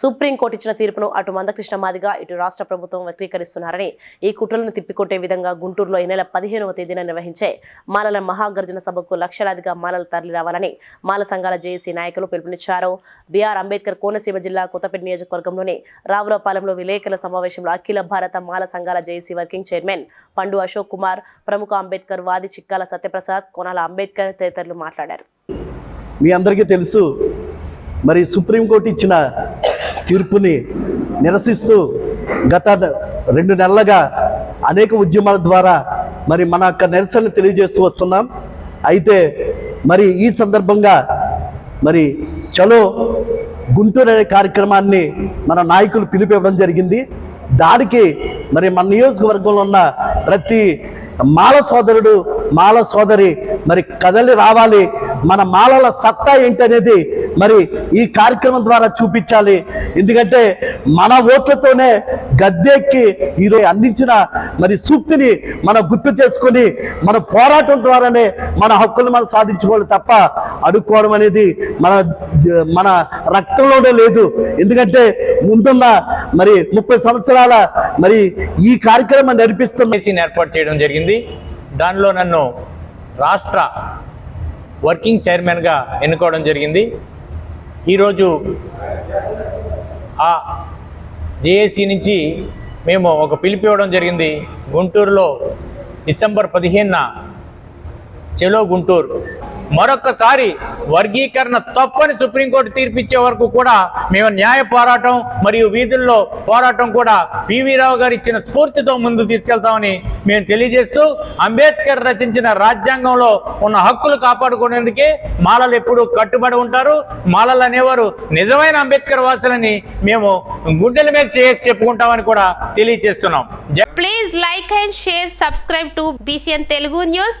Supreme court ఇచ్చిన తీర్పును అటు మందకృష్ణ మాదిగా ఇటు రాష్ట్ర ప్రభుత్వం వక్రీకరిస్తున్నారని ఈ కుట్రలను తిప్పికొట్టే విధంగా గుంటూరులో ఈ నెల పదిహేనవ తేదీన నిర్వహించే మాలల మహాగర్జన సభకు లక్షలాదిగా మాలలు తరలిరావాలని మాల సంఘాల జేఏసీ నాయకులు పిలుపునిచ్చారు. బీఆర్ అంబేద్కర్ కోనసీమ జిల్లా కొత్తపేట నియోజకవర్గంలోని రావులపాలెంలో విలేకరుల సమావేశంలో అఖిల భారత మాల సంఘాల జేఏసీ వర్కింగ్ చైర్మన్ పండు అశోక్ కుమార్ ప్రముఖ అంబేద్కర్ వాది చిక్కాల సత్యప్రసాద్ కోనాల అంబేద్కర్ తదితరులు మాట్లాడారు. మీ అందరికీ తెలుసు మరి సుప్రీంకోర్టు ఇచ్చిన తీర్పుని నిరసిస్తూ గత రెండు నెలలుగా అనేక ఉద్యమాల ద్వారా మరి మన యొక్క నిరసన తెలియజేస్తూ వస్తున్నాం. అయితే మరి ఈ సందర్భంగా మరి చలో గుంటూరు అనే కార్యక్రమాన్ని మన నాయకులు పిలిపివ్వడం జరిగింది. దానికి మరి మన నియోజకవర్గంలో ఉన్న ప్రతి మాల సోదరుడు మాల సోదరి మరి కదలి రావాలి. మన మాలల సత్తా ఏంటనేది మరి ఈ కార్యక్రమం ద్వారా చూపించాలి. ఎందుకంటే మన ఓట్లతోనే గద్దెక్కి ఈరోజు అందించిన మరి సూక్తిని మనం గుర్తు చేసుకొని మన పోరాటం ద్వారానే మన హక్కులు మనం సాధించుకోవాలి తప్ప అడుక్కోవడం అనేది మన మన రక్తంలోనే లేదు. ఎందుకంటే ముందున్న మరి ముప్పై సంవత్సరాల మరి ఈ కార్యక్రమం నడిపిస్తున్న ఏర్పాటు చేయడం జరిగింది. దానిలో నన్ను రాష్ట్ర వర్కింగ్ చైర్మన్గా ఎన్నుకోవడం జరిగింది. ఈరోజు ఆ జేఏసీ నుంచి మేము ఒక పిలుపు ఇవ్వడం జరిగింది. గుంటూరులో డిసెంబర్ పదిహేనున చెలో గుంటూరు. మరొకసారి వర్గీకరణ తప్పని సుప్రీంకోర్టు తీర్పిచ్చే వరకు కూడా మేము న్యాయ పోరాటం మరియు వీధుల్లో పోరాటం కూడా పివి రావు గారు ఇచ్చిన స్ఫూర్తితో ముందుకు తీసుకెళ్తామని మేము తెలియజేస్తూ అంబేద్కర్ రచించిన రాజ్యాంగంలో ఉన్న హక్కులు కాపాడుకునేందుకే మాలలు ఎప్పుడూ కట్టుబడి ఉంటారు. మాలలు అనేవారు నిజమైన అంబేద్కర్ వాసులని మేము గుండెల మీద చేసి చెప్పుకుంటామని కూడా తెలియజేస్తున్నాం. Please like and share subscribe to BCN Telugu news